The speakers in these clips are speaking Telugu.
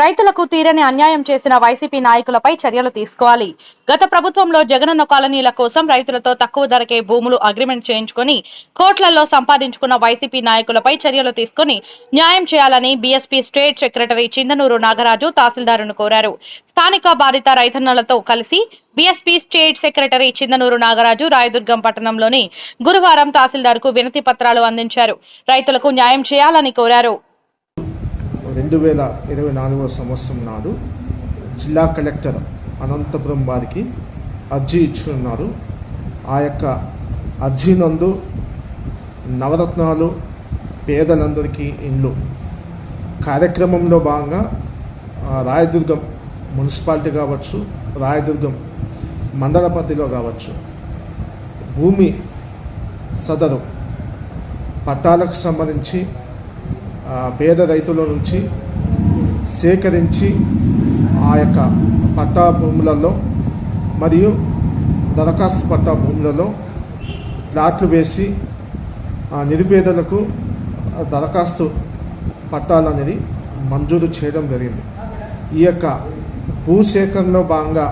రైతులకు తీరని అన్యాయం చేసిన వైసీపీ నాయకులపై చర్యలు తీసుకోవాలి. గత ప్రభుత్వంలో జగనన్న కాలనీల కోసం రైతులతో తక్కువ ధరకే భూములు అగ్రిమెంట్ చేయించుకొని కోట్లలో సంపాదించుకున్న వైసీపీ నాయకులపై చర్యలు తీసుకుని న్యాయం చేయాలని BSP state secretary Chindanuru Nagaraju తహసీల్దారును కోరారు. స్థానిక బాధిత రైతన్నలతో కలిసి BSP state secretary Chindanuru Nagaraju Rayadurgam పట్టణంలోని గురువారం తహసీల్దార్కు వినతి పత్రాలు అందించారు. రైతులకు న్యాయం చేయాలని కోరారు. రెండు వేల ఇరవై నాలుగవ సంవత్సరం నాడు జిల్లా కలెక్టర్ అనంతపురం వారికి అర్జీ ఇచ్చున్నారు ఆ యొక్క అర్జీ నందు నవరత్నాలు పేదలందరికీ ఇండ్లు. కార్యక్రమంలో భాగంగా రాయదుర్గం మున్సిపాలిటీ కావచ్చు రాయదుర్గం మండల పరిధిలో కావచ్చు భూమి సదరు పట్టాలకు సంబంధించి పేద రైతుల నుంచి సేకరించి ఆ యొక్క పట్టా భూములలో మరియు దరఖాస్తు పట్టా భూములలో ప్లాట్లు వేసి ఆ, నిరుపేదలకు దరఖాస్తు పట్టాలు అనేది మంజూరు చేయడం జరిగింది. ఈ యొక్క భూ సేకరణలో భాగంగా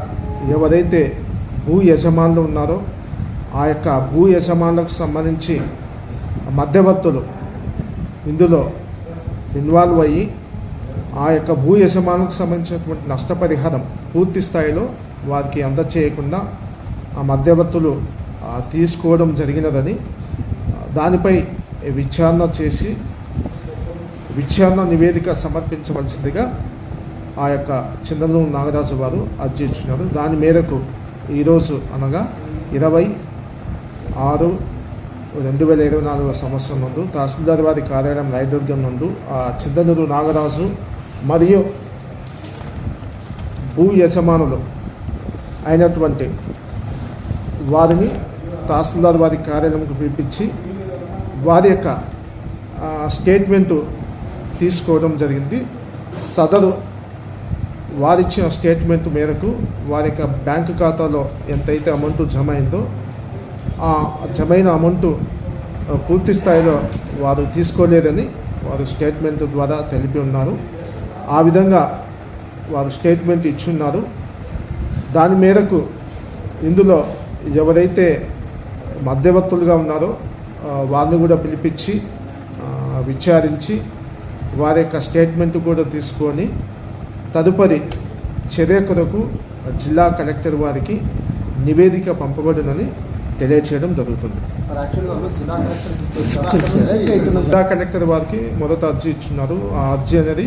ఎవరైతే భూ యజమానులు ఉన్నారో ఆ యొక్క భూ యజమానులకు సంబంధించి మధ్యవర్తులు ఇందులో ఇన్వాల్వ్ అయ్యి ఆ యొక్క భూ యజమానులకు సంబంధించినటువంటి నష్టపరిహారం పూర్తి స్థాయిలో వారికి అందచేయకుండా ఆ మధ్యవర్తులు తీసుకోవడం జరిగినదని దానిపై విచారణ చేసి విచారణ నివేదిక సమర్పించవలసిందిగా ఆ యొక్క చంద్రనూరు నాగరాజు వారు అర్జీ ఇచ్చినారు దాని మేరకు ఈరోజు అనగా ఇరవై ఆరు రెండు వేల ఇరవై నాలుగవ సంవత్సరం నందు తహసీల్దార్ వారి కార్యాలయం రాయదుర్గం నందు ఆ చిందనూరు నాగరాజు మరియు భూ యజమానులు అయినటువంటి వారిని తహసీల్దార్ వారి కార్యాలయంకు పిలిపించి వారి యొక్క స్టేట్మెంటు తీసుకోవడం జరిగింది. సదరు వారిచ్చిన స్టేట్మెంట్ మేరకు వారి యొక్క బ్యాంకు ఖాతాలో ఎంతైతే అమౌంట్ జమ అయిందో ఆ జమైన అమౌంట్ పూర్తి స్థాయిలో వారు తీసుకోలేదని వారు స్టేట్మెంట్ ద్వారా తెలిపి ఉన్నారు. ఆ విధంగా వారు స్టేట్మెంట్ ఇచ్చున్నారు. దాని మేరకు ఇందులో ఎవరైతే మధ్యవర్తులుగా ఉన్నారో వారిని కూడా పిలిపించి విచారించి వారి యొక్క స్టేట్మెంట్ కూడా తీసుకొని తదుపరి చర్య కొరకు జిల్లా కలెక్టర్ వారికి నివేదిక పంపబడునని తెలియచేయడం జరుగుతుంది. జిల్లా కలెక్టర్ జిల్లా కలెక్టర్ వారికి మొదట అర్జీ ఇచ్చున్నారు ఆ అర్జీ అనేది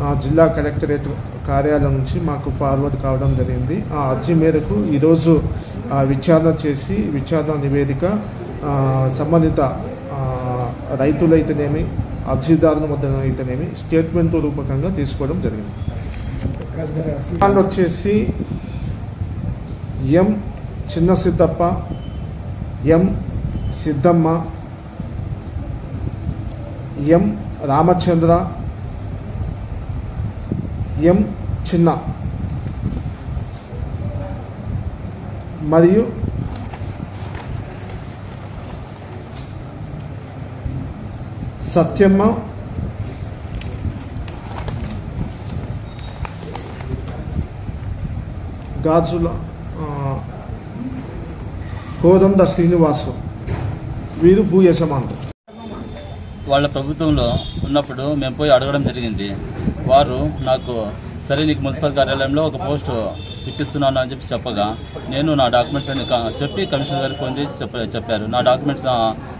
ఆ జిల్లా కలెక్టరేట్ కార్యాలయం నుంచి మాకు ఫార్వర్డ్ కావడం జరిగింది. ఆ అర్జీ మేరకు ఈరోజు ఆ, విచారణ చేసి విచారణ నివేదిక ఆ, సంబంధిత ఆ, రైతులైతేనేమి అర్జీదారుల వద్ద అయితేనేమి స్టేట్మెంట్ రూపకంగా తీసుకోవడం జరిగింది. వాళ్ళు వచ్చేసి ఎం చిన్న సిద్ధప్ప ఎం సిద్ధమ్మ ఎం రామచంద్ర ఎం చిన్న. మరియు సత్యమ్మ గాజుల కోదండ శ్రీనివాసు. వీరు భూ వాళ్ళ ప్రభుత్వంలో ఉన్నప్పుడు మేము పోయి అడగడం జరిగింది. వారు నాకు సరే నీకు మున్సిపల్ కార్యాలయంలో ఒక పోస్టు ఇప్పిస్తున్నాను అని చెప్పి చెప్పగా నేను నా డాక్యుమెంట్స్ అని చెప్పి కమిషనర్ గారికి ఫోన్ చేసి చెప్ప చెప్పారు. నా డాక్యుమెంట్స్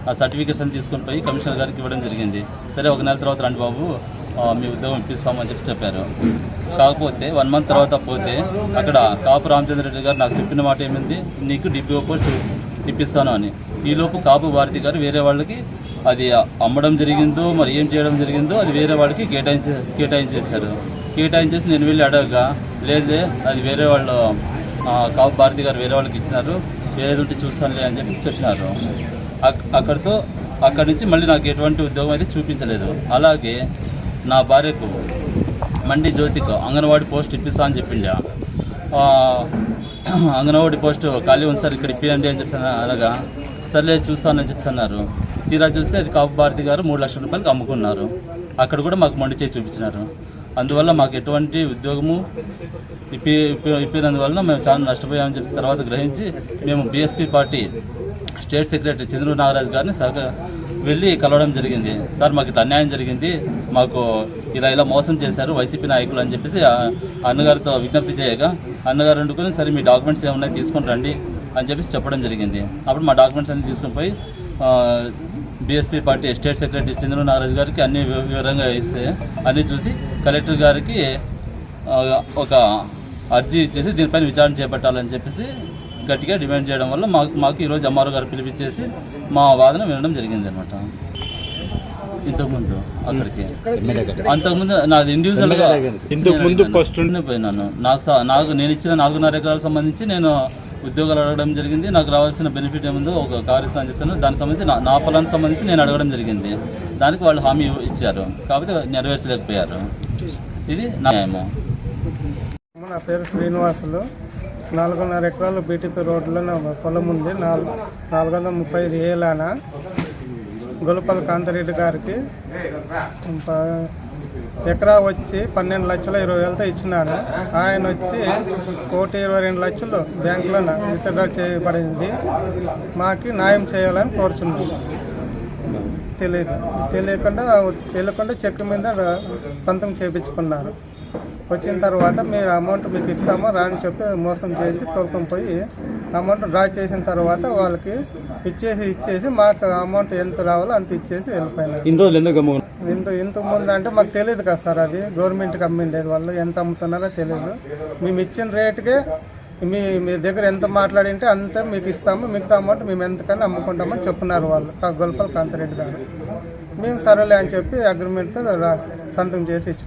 ఆ- సర్టిఫికేషన్ సర్టిఫికేట్స్ అని తీసుకొని పోయి కమిషనర్ గారికి ఇవ్వడం జరిగింది. సరే ఒక నెల తర్వాత రండి బాబు మీ ఉద్యోగం ఇప్పిస్తామని చెప్పి చెప్పారు. కాకపోతే వన్ మంత్ తర్వాత పోతే అక్కడ కాపు రామచంద్ర రెడ్డి గారు నాకు చెప్పిన మాట ఏమింది? నీకు డిపిఓ పోస్ట్ ఇప్పిస్తాను అని. ఈలోపు కాపు భారతి గారు వేరే వాళ్ళకి అది అమ్మడం జరిగిందో మరి ఏం చేయడం జరిగిందో అది వేరే వాళ్ళకి కేటాయించే కేటాయించేశారు. కేటాయించేసి నేను వెళ్ళి అడగగా లేదే అది వేరే వాళ్ళు కాపు భారతి గారు వేరే వాళ్ళకి ఇచ్చినారు. వేరేది ఉంటే చూస్తానులే అని చెప్పి చెప్పినారు. అక్కడితో అక్కడి నుంచి మళ్ళీ నాకు ఎటువంటి ఉద్యోగం అయితే చూపించలేదు. అలాగే నా భార్యకు మండి జ్యోతికు అంగన్వాడీ పోస్ట్ ఇప్పిస్తా అని చెప్పిండా. అంగన్వాడీ పోస్ట్ ఖాళీ ఉంది సార్ ఇక్కడ ఇప్పియండి అని చెప్పి అనగా సర్లే చూస్తానని చెప్తున్నారు తీరా చూస్తే అది కాపు భారతి గారు మూడు లక్షల రూపాయలకి అమ్ముకున్నారు. అక్కడ కూడా మాకు మండి చేసి చూపించినారు. అందువల్ల మాకు ఎటువంటి ఉద్యోగము ఇప్పి ఇప్పి- ఇప్పినందువలన మేము చాలా నష్టపోయామని చెప్పి తర్వాత గ్రహించి మేము BSP party state secretary Chandru Nagaraj గారిని సహక వెళ్ళి కలవడం జరిగింది. సార్ మాకు ఇట్లా అన్యాయం జరిగింది. మాకు ఇలా ఇలా మోసం చేశారు వైసీపీ నాయకులు అని చెప్పేసి అన్నగారితో విజ్ఞప్తి చేయగా అన్నగారు అండుకుని సరే మీ డాక్యుమెంట్స్ ఏమున్నాయి తీసుకొని రండి అని చెప్పేసి చెప్పడం జరిగింది. అప్పుడు మా డాక్యుమెంట్స్ అన్ని తీసుకుని పోయి BSP party state secretary Chandru Nagaraj గారికి అన్ని వివరంగా ఇస్తే అన్నీ చూసి కలెక్టర్ గారికి ఒక అర్జీ ఇచ్చేసి దీనిపైన విచారణ చేపట్టాలని చెప్పేసి గట్టిగా డిమాండ్ చేయడం వల్ల మాకు మాకు ఈరోజు ఎంఆర్ఓ గారు పిలిపించేసి మా వాదన వినడం జరిగింది అనమాట ఇంతకుముందు అక్కడికి. అంతకుముందు నాది ఇండివిజువల్గా ఇంతకు ముందు first నేను పోయినాను నాకు స- నాకు నేను ఇచ్చిన నాలుగున్నర ఎకరాలకు సంబంధించి నేను ఉద్యోగాలు అడగడం జరిగింది. నాకు రావాల్సిన బెనిఫిట్ ఏముందో ఒక కార్ ఇస్తా అని చెప్తాను. దానికి సంబంధించి నా- పొలానికి సంబంధించి నేను అడగడం జరిగింది. దానికి వాళ్ళు హామీ ఇచ్చారు. కాకపోతే నెరవేర్చలేకపోయారు. ఇది నా న్యాయము. నా పేరు శ్రీనివాసులు. నాలుగున్నర ఎకరాలు బీటీపీ రోడ్లో పొలం ఉంది. నాలుగు నాలుగు వందల ముప్పై ఐదు ఏలాన గొలపల్లి కాంతారెడ్డి గారికి ఎకరా వచ్చి పన్నెండు లక్షల ఇరవై వేలతో ఇచ్చినాను ఆయన వచ్చి కోటి ఇరవై రెండు లక్షలు బ్యాంకులో విత్డ్రా చేయబడింది. మాకు న్యాయం చేయాలని కోరుచున్నాను తెలియదు. తెలియకుండా తెలియకుండా చెక్ మీద సొంతం చేయించుకున్నారు వచ్చిన తర్వాత మీరు అమౌంట్ మీకు ఇస్తామో రాని చెప్పి మోసం చేసి తోలుకొని పోయి అమౌంట్ డ్రా చేసిన తర్వాత వాళ్ళకి ఇచ్చేసి ఇచ్చేసి మాకు అమౌంట్ ఎంత రావాలో అంత ఇచ్చేసి వెళ్ళిపోయినారు. గమ్మున ఇంత ఇంత ముందు అంటే మాకు తెలియదు కదా సార్ అది. గవర్నమెంట్కి అమ్మిండేది వాళ్ళు ఎంత అమ్ముతున్నారో తెలియదు. మేము ఇచ్చిన రేటుకే మీ మీ దగ్గర ఎంత మాట్లాడింటే అంతే మీకు ఇస్తాము మిగతా అమౌంట్ మేము ఎంతకన్నా అమ్ముకుంటామని చెప్పున్నారు వాళ్ళు. గొల్పల్ కాంతారెడ్డి గారు. మేము సరేలే అని చెప్పి అగ్రిమెంట్తో సంతకం చేసి ఇచ్చిన